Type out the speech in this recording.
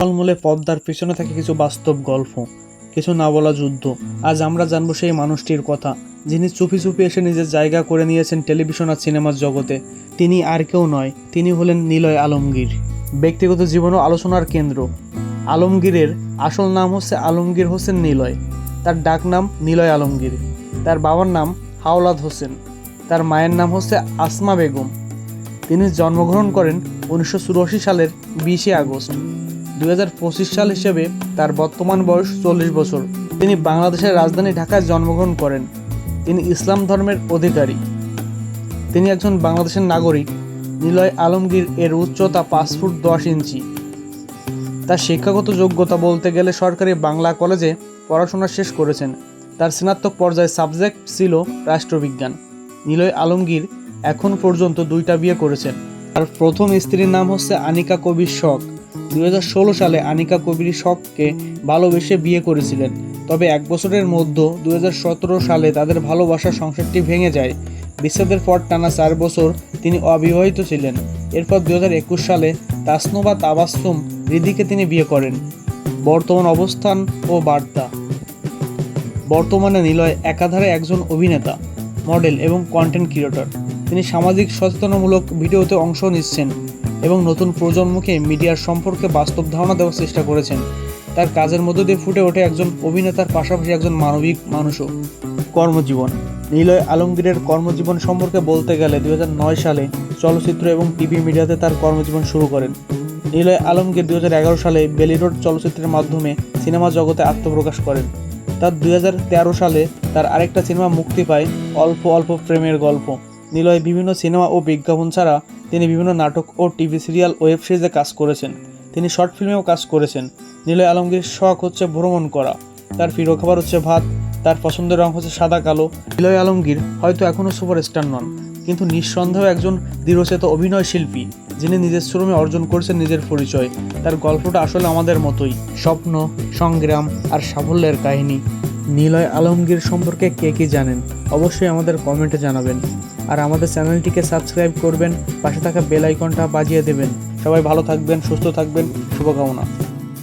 ফলমূলে পদ্মার পিছনে থাকে কিছু বাস্তব গল্প, কিছু না বলা যুদ্ধ। আজ আমরা জানব সেই মানুষটির কথা, যিনি চুপি চুপি এসে নিজের জায়গা করে নিয়েছেন টেলিভিশন আর সিনেমার জগতে। তিনি আর কেউ নয়, তিনি হলেন নিলয় আলমগীর। ব্যক্তিগত জীবন ও আলোচনার কেন্দ্র। আলমগীরের আসল নাম হচ্ছে আলমগীর হোসেন নিলয়। তার ডাক নাম নিলয় আলমগীর। তার বাবার নাম হাওলাদ হোসেন। তার মায়ের নাম হচ্ছে আসমা বেগম। তিনি জন্মগ্রহণ করেন উনিশশো চুরাশি সালের বিশে আগস্ট। দুই হাজার পঁচিশ সাল হিসেবে তার বর্তমান বয়স চল্লিশ বছর। তিনি বাংলাদেশের রাজধানী ঢাকায় জন্মগ্রহণ করেন। তিনি ইসলাম ধর্মের অধিকারী। তিনি একজন বাংলাদেশের নাগরিক। নিলয় আলমগীর এর উচ্চতা পাঁচ ফুট দশ ইঞ্চি। তার শিক্ষাগত যোগ্যতা বলতে গেলে সরকারি বাংলা কলেজে পড়াশোনা শেষ করেছেন। তার স্নাতক পর্যায়ে সাবজেক্ট ছিল রাষ্ট্রবিজ্ঞান। নিলয় আলমগীর এখন পর্যন্ত দুইটা বিয়ে করেছেন। তার প্রথম স্ত্রীর নাম হচ্ছে আনিকা কবির শখ। দুই হাজার ষোলো সালে আনিকা কবির শখকে ভালোবেসে বিয়ে করেছিলেন। তবে এক বছরের মধ্যে দুই হাজার সতেরো সালে তাদের ভালোবাসার সংসারটি ভেঙে যায়। বিচ্ছেদের পর টানা চার বছর তিনি অবিবাহিত ছিলেন। এরপর দুই হাজার একুশ সালে তাসনোবা তাবাস্তুম রিদিকে তিনি বিয়ে করেন। বর্তমান অবস্থান ও বার্তা। বর্তমানে নিলয় একাধারে একজন অভিনেতা, মডেল এবং কন্টেন্ট ক্রিয়েটর তিনি সামাজিক সচেতনামূলক ভিডিওতে অংশ নিচ্ছেন। এবং নতুন প্রজন্মকে মিডিয়ার সম্পর্কে বাস্তব ধারণা দেওয়ার চেষ্টা করেছেন। তার কাজের মধ্য দিয়ে ফুটে ওঠে একজন অভিনেতার পাশাপাশি একজন মানবিক মানুষও। কর্মজীবন। নিলয় আলমগীরের কর্মজীবন সম্পর্কে বলতে গেলে দুই হাজার নয় সালে চলচ্চিত্র এবং টিভি মিডিয়াতে তার কর্মজীবন শুরু করেন। নিলয় আলমগীর দুই হাজার এগারো সালে বেলিরোড চলচ্চিত্রের মাধ্যমে সিনেমা জগতে আত্মপ্রকাশ করেন। তার দুই হাজার তেরো সালে তার আরেকটা সিনেমা মুক্তি পায় অল্প অল্প প্রেমের গল্প। নিলয় বিভিন্ন সিনেমা ও বিজ্ঞাপন ছাড়া তিনি বিভিন্ন নাটক ও টিভি সিরিয়াল ওয়েব সিরিজে কাজ করেছেন। তিনি শর্ট ফিল্মেও কাজ করেছেন। নিলয় আলমগীর শখ হচ্ছে ভ্রমণ করা। তার প্রিয় খাবার হচ্ছে ভাত। তার পছন্দের রং হচ্ছে সাদা কালো। নিলয় আলমগীর হয়তো এখনও সুপারস্টার নন, কিন্তু নিঃসন্দেহ একজন দৃঢ়চেত অভিনয় শিল্পী, যিনি নিজের শ্রমে অর্জন করেছেন নিজের পরিচয়। তার গল্পটা আসলে আমাদের মতোই। স্বপ্ন, সংগ্রাম আর সাফল্যের কাহিনী। নীলয় আলমগীর সম্পর্কে কে কী জানেন? অবশ্যই আমাদের কমেন্টে জানাবেন। আর আমাদের চ্যানেলটিকে সাবস্ক্রাইব করবেন, পাশে থাকা বেল আইকনটা বাজিয়ে দেবেন। সবাই ভালো থাকবেন, সুস্থ থাকবেন, শুভকামনা।